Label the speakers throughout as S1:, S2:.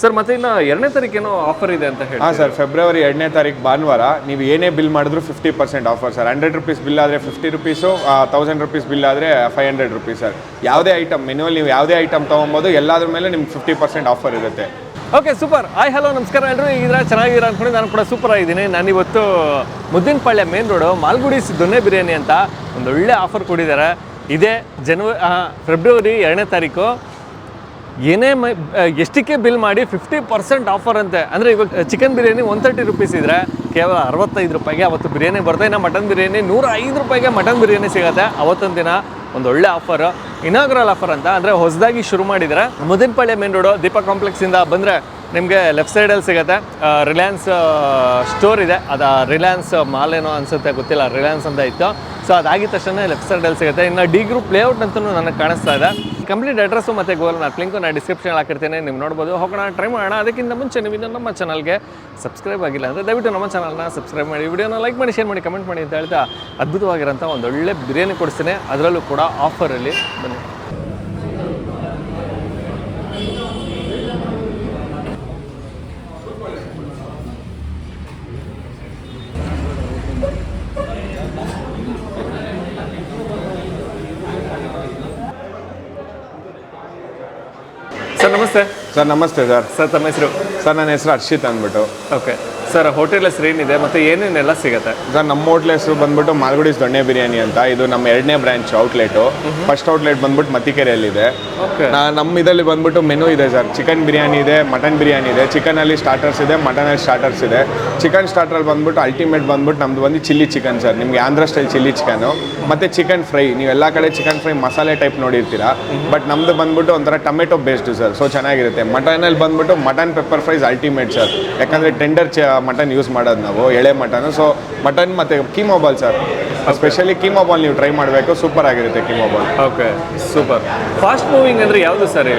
S1: Sir ಮತ್ತೆ ಇನ್ನು ಎರಡನೇ ತಾರೀಕೇನೋ ಆಫರ್ ಇದೆ ಅಂತ ಹೇಳಿ
S2: ಹಾಂ ಸರ್ ಫೆಬ್ರವರಿ ಎರಡನೇ ತಾರೀಕು ಭಾನುವಾರ ನೀವು ಏನೇ ಬಿಲ್ ಮಾಡಿದ್ರು fifty percent offer sir. Hundred rupees bill ಆದರೆ fifty rupees thousand rupees bill ಆದರೆ ಫೈವ್ ಹಂಡ್ರೆಡ್ ರುಪೀಸ್ ಸರ್. ಯಾವುದೇ ಐಟಮ್ ಮೆನ್ಯುವಲ್ ನೀವು ಯಾವುದೇ ಐಟಮ್ ತೊಗೊಬೋದು ಎಲ್ಲದ್ರ ಮೇಲೆ ನಿಮ್ಗೆ ಫಿಫ್ಟಿ ಪರ್ಸೆಂಟ್ ಆಫರ್ ಇರುತ್ತೆ.
S1: ಓಕೆ ಸೂಪರ್ ಐ ಹಲೋ ನಮಸ್ಕಾರ ಎಲ್ಲರೂ ಈಗಿದ್ರೆ ಚೆನ್ನಾಗಿರ ಅನ್ಕೊಂಡು ನಾನು ಕೂಡ ಸೂಪರ್ ಆಗಿದ್ದೀನಿ. ನಾನಿವತ್ತು ಮುದ್ದಿನಪಾಳ್ಯ ಮೇನ್ ರೋಡು ಮಾಲ್ಗುಡಿಸ್ ದೊನ್ನೆ ಬಿರಿಯಾನಿ ಅಂತ ಒಂದು ಒಳ್ಳೆ ಆಫರ್ ಕೊಟ್ಟಿದ್ದಾರೆ. ಇದೇ ಜನವರಿ ಫೆಬ್ರವರಿ ಎರಡನೇ ತಾರೀಕು. ಏನೇ ಮೈ ಎಷ್ಟಕ್ಕೆ ಬಿಲ್ ಮಾಡಿ ಫಿಫ್ಟಿ ಪರ್ಸೆಂಟ್ ಆಫರ್ ಅಂತೆ. ಅಂದರೆ ಇವಾಗ chicken biryani one thirty rupees ಇದ್ದರೆ ಕೇವಲ ಅರವತ್ತೈದು ರೂಪಾಯಿಗೆ ಅವತ್ತು ಬಿರಿಯಾನಿ ಬರುತ್ತೆ ಇನ್ನು ಮಟನ್ ಬಿರಿಯಾನಿ ನೂರ ಐದು ರೂಪಾಯಿಗೆ ಮಟನ್ ಬಿರಿಯಾನಿ ಸಿಗುತ್ತೆ. ಅವತ್ತೊಂದು ದಿನ ಒಂದು ಒಳ್ಳೆ ಆಫರ್ ಇನಾಗ್ರಲ್ ಆಫರ್ ಅಂತ. ಅಂದರೆ ಹೊಸದಾಗಿ ಶುರು ಮಾಡಿದರೆ ಮುದಿನಪಾಳ್ಯ ಮೇನ್ ರೋಡು ದೀಪ ಕಾಂಪ್ಲೆಕ್ಸಿಂದ ಬಂದರೆ ನಿಮಗೆ ಲೆಫ್ಟ್ ಸೈಡಲ್ಲಿ ಸಿಗುತ್ತೆ. ರಿಲಯನ್ಸ್ ಸ್ಟೋರ್ ಇದೆ. ಅದು ರಿಲಯನ್ಸ್ ಮಾಲ್ ಏನೋ ಅನ್ಸುತ್ತೆ, ಗೊತ್ತಿಲ್ಲ. ರಿಲಯನ್ಸ್ ಅಂತ ಇತ್ತು. ಸೊ ಅದಾಗಿದ ತಕ್ಷಣ ಲೆಫ್ಟ್ ಸೈಡಲ್ಲಿ ಸಿಗುತ್ತೆ. ಇನ್ನು ಡಿ ಗ್ರೂಪ್ ಲೇಔಟ್ ಅಂತಲೂ ನನಗೆ ಕಾಣಿಸ್ತಾ ಇದೆ. ಕಂಪ್ಲೀಟ್ ಅಡ್ರೆಸ್ಸು ಮತ್ತು ಗೋಲ್ ಮ್ಯಾಪ್ ಲಿಂಕು ನಾನು ಡಿಸ್ಕ್ರಿಪ್ಷನ್ ಹಾಕಿರ್ತೀನಿ. ನೀವು ನೋಡ್ಬೋದು. ಹೋಗೋಣ ಟ್ರೈ ಮಾಡೋಣ. ಅದಕ್ಕಿಂತ ಮುಂಚೆ ನೀವು ಇನ್ನೂ ನಮ್ಮ ಚಾನಲ್ಗೆ ಸಬ್ಸ್ಕ್ರೈಬ್ ಆಗಿಲ್ಲ ಅಂದರೆ ದಯವಿಟ್ಟು ನಮ್ಮ ಚಾನಲ್ನ ಸಬ್ಸ್ಕ್ರೈಬ್ ಮಾಡಿ. ವಿಡಿಯೋನ ಲೈಕ್ ಮಾಡಿ ಶೇರ್ ಮಾಡಿ ಕಮೆಂಟ್ ಮಾಡಿ ಅಂತ ಹೇಳ್ತಾ ಅದ್ಭುತವಾಗಿರೋಂಥ ಒಂದು ಒಳ್ಳೆ ಬಿರಿಯಾನಿ ಕೊಡಿಸ್ತೀನಿ. ಅದರಲ್ಲೂ ಕೂಡ ಆಫರಲ್ಲಿ ಬನ್ನಿ. ಸರ್ ನಮಸ್ತೆ.
S2: ಸರ್ ನಮಸ್ತೆ ಸರ್.
S1: ಸರ್ ತಮ್ಮ ಹೆಸರು?
S2: ಸರ್ ನನ್ನ ಹೆಸರು ಹರ್ಷಿತ್ ಅಂದ್ಬಿಟ್ಟು.
S1: ಓಕೆ. ಸರ್ ಹೋಟೆಲ್ ಹೆಸರು ಏನಿದೆ? ಮತ್ತು ಏನೇನೆಲ್ಲ ಸಿಗುತ್ತೆ?
S2: ಸರ್ ನಮ್ಮ ಹೋಟ್ಲ್ ಹೆಸರು ಬಂದ್ಬಿಟ್ಟು ಮಾಲ್ಗುಡಿಸ್ ದೊಣ್ಣೆ ಬಿರಿಯಾನಿ ಅಂತ. ಇದು ನಮ್ಮ ಎರಡನೇ ಬ್ರಾಂಚ್ ಔಟ್ಲೆಟು. ಫಸ್ಟ್ ಔಟ್ಲೆಟ್ ಬಂದ್ಬಿಟ್ಟು ಮತ್ತಿಕೆರೆಯಲ್ಲಿದೆ. ನಮ್ಮ ಇದರಲ್ಲಿ ಬಂದ್ಬಿಟ್ಟು ಮೆನು ಇದೆ ಸರ್. ಚಿಕನ್ ಬಿರಿಯಾನಿ ಇದೆ ಮಟನ್ ಬಿರಿಯಾನಿ ಇದೆ. ಚಿಕನಲ್ಲಿ ಸ್ಟಾರ್ಟರ್ಸ್ ಇದೆ ಮಟನಲ್ಲಿ ಸ್ಟಾರ್ಟರ್ಸ್ ಇದೆ. ಚಿಕನ್ ಸ್ಟಾರ್ಟರ್ ಬಂದ್ಬಿಟ್ಟು ಅಲ್ಟಿಮೇಟ್ ಬಂದ್ಬಿಟ್ಟು ನಮ್ದು ಬಂದು ಚಿಲ್ಲಿ ಚಿಕನ್ ಸರ್. ನಿಮಗೆ ಆಂಧ್ರ ಸ್ಟೈಲ್ ಚಿಲ್ಲಿ ಚಿಕನು ಮತ್ತು ಚಿಕನ್ ಫ್ರೈ ನೀವು ಎಲ್ಲ ಕಡೆ ಚಿಕನ್ ಫ್ರೈ ಮಸಾಲೆ ಟೈಪ್ ನೋಡಿರ್ತೀರಾ. ಬಟ್ ನಮ್ದು ಬಂದ್ಬಿಟ್ಟು ಒಂಥರ ಟೊಮೆಟೊ ಬೇಸ್ಡ್ ಸರ್ ಸೊ ಚೆನ್ನಾಗಿರುತ್ತೆ. ಮಟನಲ್ಲಿ ಬಂದ್ಬಿಟ್ಟು mutton pepper fries ultimate sir ಯಾಕಂದರೆ ಟೆಂಡರ್ ಚ ಮಟನ್ ಯೂಸ್ ಮಾಡೋದು ನಾವು, ಎಳೆ ಮಟನ್ ಸೊ ಮಟನ್ ಮತ್ತು keema ball sir specially keema ball ನೀವು ಟ್ರೈ ಮಾಡಬೇಕು ಸೂಪರ್ ಆಗಿರುತ್ತೆ keema ball
S1: okay super fast moving ಅಂದರೆ ಯಾವುದು ಸರ್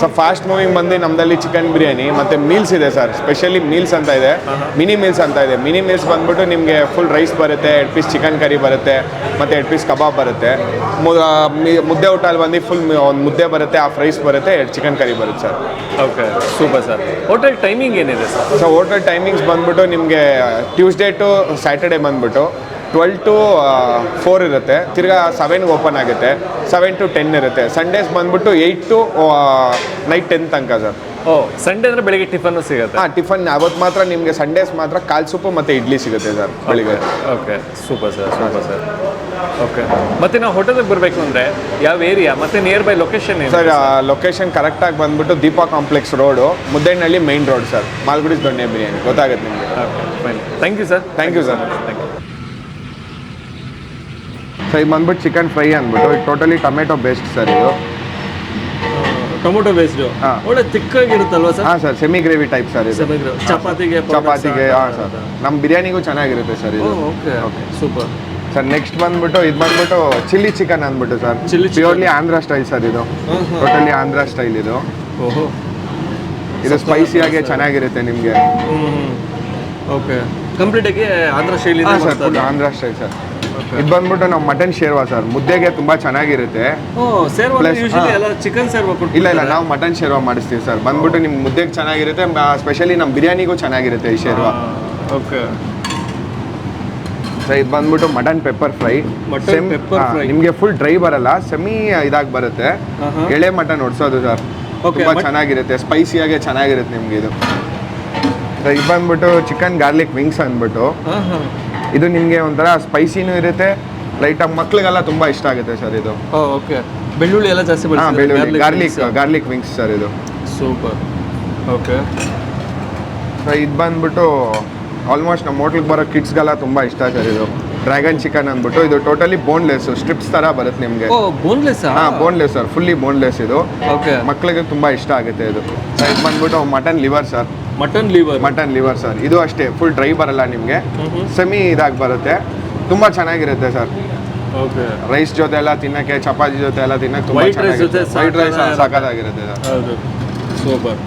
S2: ಸೊ ಫಾಸ್ಟ್ ಮೂವಿಂಗ್ ಬಂದು ನಮ್ಮದಲ್ಲಿ ಚಿಕನ್ ಬಿರಿಯಾನಿ ಮತ್ತು ಮೀಲ್ಸ್ ಇದೆ ಸರ್ ಸ್ಪೆಷಲಿ ಮೀಲ್ಸ್ ಅಂತ ಇದೆ. ಮಿನಿ ಮೀಲ್ಸ್ ಅಂತ ಇದೆ. ಮಿನಿ ಮೀಲ್ಸ್ ಬಂದ್ಬಿಟ್ಟು ನಿಮಗೆ ಫುಲ್ ರೈಸ್ ಬರುತ್ತೆ ಎರಡು ಪೀಸ್ ಚಿಕನ್ ಕರಿ ಬರುತ್ತೆ ಮತ್ತು ಎರಡು ಪೀಸ್ ಕಬಾಬ್ ಬರುತ್ತೆ. ಮುದ್ದೆ ಊಟಲ್ಲಿ ಬಂದು ಫುಲ್ ಒಂದು ಮುದ್ದೆ ಬರುತ್ತೆ ಹಾಫ್ ರೈಸ್ ಬರುತ್ತೆ ಎರಡು ಚಿಕನ್ ಕರಿ ಬರುತ್ತೆ sir
S1: okay super sir hotel timing ಏನಿದೆ ಸರ್
S2: ಸೊ ಹೋಟೆಲ್ ಟೈಮಿಂಗ್ಸ್ ಬಂದ್ಬಿಟ್ಟು ನಿಮಗೆ ಟ್ಯೂಸ್ಡೇ ಟು ಸ್ಯಾಟರ್ಡೆ ಬಂದ್ಬಿಟ್ಟು ಟ್ವೆಲ್ ಟು ಫೋರ್ ಇರುತ್ತೆ. ತಿರ್ಗಾ ಸೆವೆನ್ಗೆ ಓಪನ್ ಆಗುತ್ತೆ. ಸೆವೆನ್ ಟು ಟೆನ್ ಇರುತ್ತೆ. ಸಂಡೇಸ್ ಬಂದ್ಬಿಟ್ಟು ಏಯ್ಟ್ ಟು ನೈಟ್ ಟೆನ್ ತನಕ ಸರ್.
S1: ಓ ಸಂಡೇ ಅಂದರೆ ಬೆಳಿಗ್ಗೆ ಟಿಫನ್ ಸಿಗುತ್ತೆ?
S2: ಹಾಂ ಟಿಫನ್ ಅವತ್ತು ಮಾತ್ರ ನಿಮಗೆ ಸಂಡೇಸ್ ಮಾತ್ರ ಕಾಲ್ ಸೂಪು ಮತ್ತು ಇಡ್ಲಿ ಸಿಗುತ್ತೆ ಸರ್ ಬೆಳಿಗ್ಗೆ.
S1: Okay super sir super sir okay ಮತ್ತೆ ನಾವು ಹೋಟೆಲ್ಗೆ ಬರಬೇಕು ಅಂದರೆ ಯಾವ ಏರಿಯಾ ಮತ್ತು near by location
S2: sir location ಕರೆಕ್ಟಾಗಿ ಬಂದ್ಬಿಟ್ಟು Deepa complex road Muddenahalli main road sir Malgudi Donne biryani. ಗೊತ್ತಾಗುತ್ತೆ ನಿಮಗೆ?
S1: Okay fine thank you sir
S2: thank you sir sir ಇದು ಬಂದ್ಬಿಟ್ಟು ಚಿಕನ್ ಫ್ರೈ ಅಂದ್ಬಿಟ್ಟು ಟೋಟಲಿ ಟೊಮೆಟೊ ಬೇಸ್ಡ್ ಸರ್ ಇದು.
S1: Tomato based
S2: ಹಾ.
S1: ಒಳ್ಳೆ ತಿಕ್ಕಾಗಿರುತ್ತಲ್ವಾ ಸರ್?
S2: ಹಾಂ sir semi gravy type sir ಇದು.
S1: ಚಪಾತಿಗೆ
S2: ಚಪಾತಿಗೆ ಹಾಂ ಸರ್. ನಮ್ಮ ಬಿರಿಯಾನಿಗೂ ಚೆನ್ನಾಗಿರುತ್ತೆ ಸರ್ ಇದು.
S1: Okay. Okay super.
S2: Sir next ಬಂದ್ಬಿಟ್ಟು ಇದು ಬಂದ್ಬಿಟ್ಟು ಚಿಲ್ಲಿ ಚಿಕನ್ ಅಂದ್ಬಿಟ್ಟು sir.
S1: Chilli chicken.
S2: Purely Andhra style sir ಇದು. ಟೋಟಲಿ ಆಂಧ್ರ ಸ್ಟೈಲ್ ಇದು.
S1: ಓಹೋ.
S2: ಇದು ಸ್ಪೈಸಿಯಾಗಿ ಚೆನ್ನಾಗಿರುತ್ತೆ ನಿಮಗೆ.
S1: ಓಕೆ. ಕಂಪ್ಲೀಟಾಗಿ ಆಂಧ್ರ ಶೈಲಿ
S2: ಹಾಂ sir full Andhra style sir. ಇದು ಬಂದ್ಬಿಟ್ಟು ನಾವು ಮಟನ್ ಶೇರ್ವಾ ಸರ್. ಮುದ್ದೆಗೆ ತುಂಬಾ ಚೆನ್ನಾಗಿರುತ್ತೆ. Plus, ಹಾ.
S1: ಚಿಕನ್ ಸೇರ್ವ
S2: ಇಲ್ಲ ಇಲ್ಲ ನಾವು ಮಟನ್ ಶೇರ್ವಾ ಮಾಡಿಸ್ತೀವಿ ಸರ್. ಬಂದ್ಬಿಟ್ಟು ನಿಮ್ ಮುದ್ದೆಗೆ ಚೆನ್ನಾಗಿರುತ್ತೆ ಸ್ಪೆಷಲಿ ನಮ್ಮ ಬಿರಿಯಾನಿಗೂ ಚೆನ್ನಾಗಿರುತ್ತೆ ಈ ಶೇರ್ವಾ.
S1: ಓಕೆ
S2: ಸರ್ ಇದು ಬಂದ್ಬಿಟ್ಟು mutton pepper fry.
S1: Mutton pepper fry.
S2: ನಿಮಗೆ ಫುಲ್ ಡ್ರೈ ಬರಲ್ಲ ಸೆಮಿ ಇದಾಗಿ ಬರುತ್ತೆ.
S1: ಆಹಾ.
S2: ಎಳೆ ಮಟನ್ ಹೊಡ್ಸೋದು ಸರ್.
S1: Okay,
S2: ತುಂಬ
S1: ಸ್ಪೈಸಿ
S2: ಚೆನ್ನಾಗಿರುತ್ತೆ ಸ್ಪೈಸಿಯಾಗೆ ಚೆನ್ನಾಗಿರುತ್ತೆ ನಿಮಗೆ ಇದು. ಸರ್ ಇದು ಬಂದ್ಬಿಟ್ಟು ಚಿಕನ್ ಗಾರ್ಲಿಕ್ ವಿಂಗ್ಸ್ ಅಂದ್ಬಿಟ್ಟು. ಇದು ನಿಮಗೆ ಒಂಥರ ಸ್ಪೈಸಿನೂ ಇರುತ್ತೆ. ಲೈಟಾಗಿ ಮಕ್ಳಿಗೆಲ್ಲ ತುಂಬ ಇಷ್ಟ ಆಗುತ್ತೆ ಸರ್ ಇದು.
S1: ಓಕೆ ಬೆಳ್ಳುಳ್ಳಿ ಎಲ್ಲ ಜಾಸ್ತಿ
S2: ಹಾಂ ಬೆಳ್ಳುಳ್ಳಿ ಗಾರ್ಲಿಕ್ ಗಾರ್ಲಿಕ್ ವಿಂಗ್ಸ್ ಸರ್ ಇದು.
S1: ಸೂಪರ್ ಓಕೆ
S2: ಸೊ ಇದು ಬಂದ್ಬಿಟ್ಟು ಆಲ್ಮೋಸ್ಟ್ ನಮ್ಮ ಹೋಟ್ಲಿಗೆ ಬರೋ ಕಿಡ್ಸ್ಗೆಲ್ಲ ತುಂಬ ಇಷ್ಟ ಸರ್ ಇದು. ಡ್ರ್ಯಾಗನ್ ಚಿಕನ್ ಅಂದ್ಬಿಟ್ಟು ಇದು ಟೋಟಲಿ ಬೋನ್ಲೆಸ್ ಸ್ಟ್ರಿಪ್ಸ್ ಥರ ಬರುತ್ತೆ ನಿಮಗೆ.
S1: ಓ ಬೋನ್ಲೆಸ್
S2: ಹಾಂ ಬೋನ್ಲೆಸ್ ಸರ್ ಫುಲ್ಲಿ ಬೋನ್ಲೆಸ್ ಇದು.
S1: ಓಕೆ
S2: ಮಕ್ಕಳಿಗೆ ತುಂಬ ಇಷ್ಟ ಆಗುತ್ತೆ ಇದು. ಇದು ಬಂದ್ಬಿಟ್ಟು mutton liver sir.
S1: Mutton liver?
S2: Mutton liver sir. ಇದು ಅಷ್ಟೇ ಫುಲ್ ಡ್ರೈ ಬರಲ್ಲ ನಿಮಗೆ. ಸೆಮಿ ಇದಾಗಿ ಬರುತ್ತೆ. ತುಂಬ ಚೆನ್ನಾಗಿರುತ್ತೆ ಸರ್.
S1: ಓಕೆ.
S2: ರೈಸ್ ಜೊತೆ ಎಲ್ಲ ತಿನ್ನಕ್ಕೆ ಚಪಾತಿ ಜೊತೆ ಎಲ್ಲ ತಿನ್ನಕ್ಕೆ ತುಂಬ ಚೆನ್ನಾಗಿರುತ್ತೆ. ವೈಟ್ ರೈಸ್
S1: ಸಾಕಾಗಿರುತ್ತೆ.
S2: ಸರ್.
S1: ಸೂಪರ್.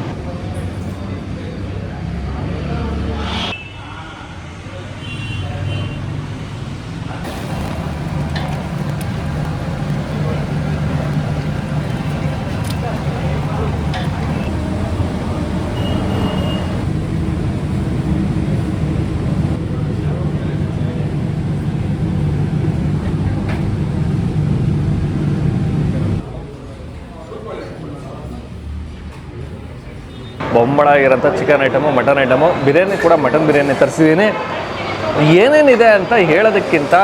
S1: ಬೊಂಬಳ ಆಗಿರೋಂಥ chicken item mutton item biryani ಕೂಡ ಮಟನ್ ಬಿರಿಯಾನಿ ತರಿಸಿದ್ದೀನಿ. ಏನೇನಿದೆ ಅಂತ ಹೇಳೋದಕ್ಕಿಂತ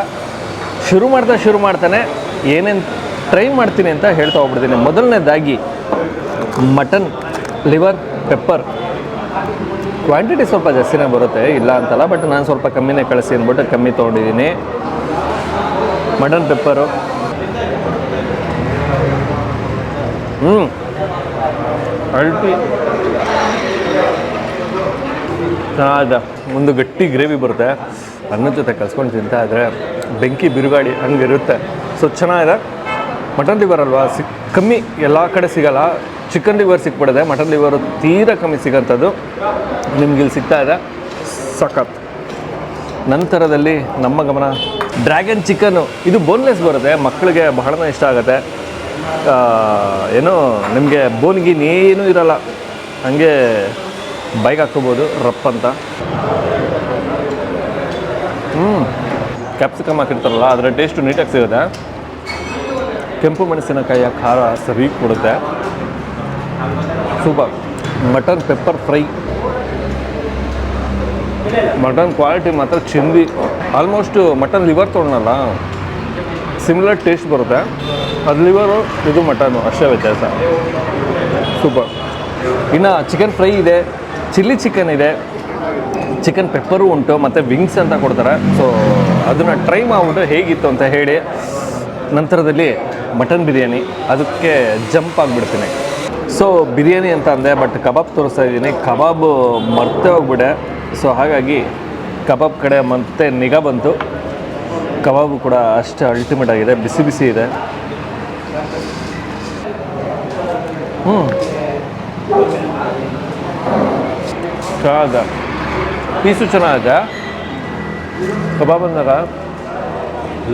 S1: ಶುರು ಮಾಡ್ತಾ ಶುರು ಮಾಡ್ತಾನೆ, ಏನೇನು ಟ್ರೈ ಮಾಡ್ತೀನಿ ಅಂತ ಹೇಳ್ತಾ ಹೋಗ್ಬಿಡ್ತೀನಿ. ಮೊದಲನೇದಾಗಿ ಮಟನ್ ಲಿವರ್ ಪೆಪ್ಪರ್ ಕ್ವಾಂಟಿಟಿ ಸ್ವಲ್ಪ ಜಾಸ್ತಿನೇ ಬರುತ್ತೆ, ಇಲ್ಲ ಅಂತಲ್ಲ ಬಟ್ ನಾನು ಸ್ವಲ್ಪ ಕಮ್ಮಿನೇ ಕಳಿಸಿ ಅಂದ್ಬಿಟ್ಟು ಕಮ್ಮಿ ತೊಗೊಂಡಿದ್ದೀನಿ. ಮಟನ್ ಪೆಪ್ಪರು ಅಲ್ಟಿ. ಚೆನ್ನಾಗಿದೆ ಒಂದು ಗಟ್ಟಿ ಗ್ರೇವಿ ಬರುತ್ತೆ. ಅನ್ನದ ಜೊತೆ ಕಲ್ಸ್ಕೊಂಡು ತಿಂತಾ ಇದ್ರೆ ಬೆಂಕಿ ಬಿರುಗಾಳಿ ಹಂಗಿರುತ್ತೆ. ಸೊ ಚೆನ್ನಾಗಿದೆ. ಮಟನ್ ಲಿವರ್ ಅಲ್ವಾ? ಸಿಕ್ ಕಮ್ಮಿ ಎಲ್ಲ ಕಡೆ ಸಿಗಲ್ಲ. ಚಿಕನ್ ಲಿವರ್ ಸಿಕ್ಬಿಡದೆ ಮಟನ್ ಲಿವರು ತೀರಾ ಕಮ್ಮಿ ಸಿಗೋಂಥದ್ದು. ನಿಮ್ಗೆ ಇಲ್ಲಿ ಸಿಗ್ತಾ ಇದೆ. ಸಖತ್. ನಂತರದಲ್ಲಿ ನಮ್ಮ ಗಮನ ಡ್ರ್ಯಾಗನ್ ಚಿಕನು ಇದು ಬೋನ್ಲೆಸ್ ಬರುತ್ತೆ. ಮಕ್ಕಳಿಗೆ ಬಹಳನೇ ಇಷ್ಟ ಆಗುತ್ತೆ. ಏನೋ ನಿಮಗೆ ಬೋನ್ಗಿನ್ ಏನೂ ಇರಲ್ಲ. ಹಂಗೆ ಬೈಕ್ ಹಾಕ್ಕೋಬೋದು ರಪ್ ಅಂತ. ಹ್ಞೂ ಕ್ಯಾಪ್ಸಿಕಮ್ ಹಾಕಿರ್ತಾರಲ್ಲ ಅದರ ಟೇಸ್ಟು ನೀಟಾಗಿ ಸಿಗುತ್ತೆ. ಕೆಂಪು ಮೆಣಸಿನಕಾಯಿಯ ಖಾರ ಸರಿ ಕೊಡುತ್ತೆ. Super. Mutton pepper fry mutton quality ಮಾತ್ರ ಚಿಂದಿ. ಆಲ್ಮೋಸ್ಟು ಮಟನ್ ಲಿವರ್ ತೊಗೊಳಲ್ಲ ಸಿಮಿಲರ್ ಟೇಸ್ಟ್ ಬರುತ್ತೆ. ಅದು ಇದು ಮಟನು, ಅಷ್ಟೇ ವ್ಯತ್ಯಾಸ. ಸೂಪರ್. ಇನ್ನು ಚಿಕನ್ ಫ್ರೈ ಇದೆ. ಚಿಲ್ಲಿ ಚಿಕನ್ ಇದೆ. ಚಿಕನ್ ಪೆಪ್ಪರು ಉಂಟು, ಮತ್ತು ವಿಂಗ್ಸ್ ಅಂತ ಕೊಡ್ತಾರೆ. ಸೊ ಅದನ್ನು ಟ್ರೈ ಮಾಡಿಬಿಟ್ಟು ಹೇಗಿತ್ತು ಅಂತ ಹೇಳಿ ನಂತರದಲ್ಲಿ ಮಟನ್ ಬಿರಿಯಾನಿ. ಅದಕ್ಕೆ ಜಂಪ್ ಆಗಿಬಿಡ್ತೀನಿ. ಸೊ ಬಿರಿಯಾನಿ ಅಂತ ಅಂದೆ ಬಟ್ ಕಬಾಬ್ ತೋರಿಸ್ತಾ ಇದ್ದೀನಿ. ಕಬಾಬ್ ಮರ್ತೇ ಹೋಗ್ಬಿಡೆ. ಸೊ ಹಾಗಾಗಿ ಕಬಾಬ್ ಕಡೆ ಮತ್ತೆ ನಿಗಾ ಬಂತು. ಕಬಾಬು ಕೂಡ ಅಷ್ಟೇ ಅಲ್ಟಿಮೇಟ್ ಆಗಿದೆ, ಬಿಸಿ ಬಿಸಿ ಇದೆ. ಹ್ಞೂ ಚೆನ್ನಾಗಿದೆ. ಪೀಸು ಚೆನ್ನಾಗ ಕಬಾಬ್ ಅಂದಾಗ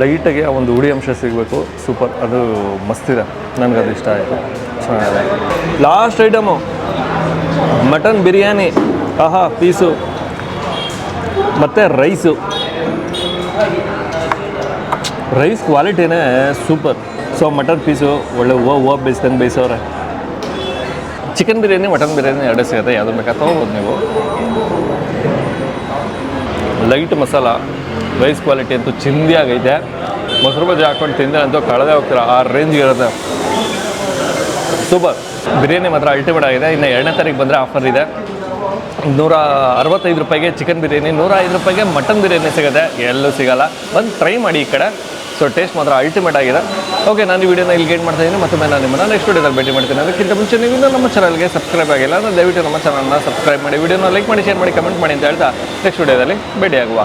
S1: ಲೈಟಾಗಿ ಆ ಒಂದು ಹುಳಿ ಅಂಶ ಸಿಗಬೇಕು. ಸೂಪರ್ ಅದು ಮಸ್ತಿದೆ ಅದು ಇಷ್ಟ ಆಯಿತು. ಚೆನ್ನಾಗಿದೆ. ಲಾಸ್ಟ್ ಐಟಮು ಮಟನ್ ಬಿರಿಯಾನಿ ಆಹಾ, ಪೀಸು. ಮತ್ತು ರೈಸು ರೈಸ್ ಕ್ವಾಲಿಟಿನೇ ಸೂಪರ್. ಸೊ ಮಟನ್ ಪೀಸು, ಒಳ್ಳೆ ಹೂವು ಹೂವು ಬೇಯಿಸ್ದಂಗೆ ಬೇಯಿಸೋರೆ ಚಿಕನ್ ಬಿರಿಯಾನಿ ಮಟನ್ ಬಿರಿಯಾನಿ ಎರಡೇ ಸಿಗುತ್ತೆ. ಯಾವುದು ಬೇಕಾ ತೊಗೊಬೋದು ನೀವು. ಲೈಟ್ ಮಸಾಲ ರೈಸ್ ಕ್ವಾಲಿಟಿ ಅಂತೂ ಚಿಂದಿ ಆಗೈತೆ ಮೊಸರು ಬಜ್ಜಿ ಹಾಕೊಂಡು ತಿಂದರೆ ಅಂತೂ ಕಳೆದೇ ಹೋಗ್ತೀರ? ಆ ರೇಂಜ್ಗೆ ಇರುತ್ತೆ. ಸೂಪರ್ ಬಿರಿಯಾನಿ ಮಾತ್ರ ಅಲ್ಟಿಮೇಟ್ ಆಗಿದೆ. ಇನ್ನು ಎರಡನೇ ತಾರೀಕು ಬಂದರೆ ಆಫರ್ ಇದೆ. ನೂರ ಅರವತ್ತೈದು ರೂಪಾಯಿಗೆ ಚಿಕನ್ ಬಿರಿಯಾನಿ ನೂರ ಐದು ರೂಪಾಯಿಗೆ ಮಟನ್ ಬಿರಿಯಾನಿ ಸಿಗುತ್ತೆ ಎಲ್ಲೂ ಸಿಗಲ್ಲ. ಬಂದು ಟ್ರೈ ಮಾಡಿ ಈ ಕಡೆ. ಸೊ ಟೇಸ್ಟ್ ಮಾತ್ರ ಅಲ್ಟಿಮೇಟ್ ಆಗಿದೆ. ಓಕೆ ನಾನು ಈ ವಿಡಿಯೋನ ಇಲ್ಲಿ ಗೇಟ್ ಮಾಡ್ತಾ ಇದ್ದೀನಿ. ಮತ್ತೊಮ್ಮೆ ನಾನು ನಿಮ್ಮನ್ನು ನೆಕ್ಸ್ಟ್ ವಿಡಿಯೋದಲ್ಲಿ ಭೇಟಿ ಮಾಡ್ತೀನಿ. ಅದಕ್ಕಿಂತ ಮುಂಚೆ ನೀವು ನಮ್ಮ ಚಾನಲ್ಗೆ ಸಬ್ಸ್ಕ್ರೈಬ್ ಆಗಿಲ್ಲ ಅಂದರೆ ದಯವಿಟ್ಟು ನಮ್ಮ ಚಾನಲ್ನ ಸಬ್ಸ್ಕ್ರೈಬ್ ಮಾಡಿ. ವಿಡಿಯೋನ ಲೈಕ್ ಮಾಡಿ ಶೇರ್ ಮಾಡಿ ಕಮೆಂಟ್ ಮಾಡಿ ಅಂತ ಹೇಳ್ತಾ ನೆಕ್ಸ್ಟ್ ವಿಡಿಯೋದಲ್ಲಿ ಭೇಟಿಯಾಗುವ.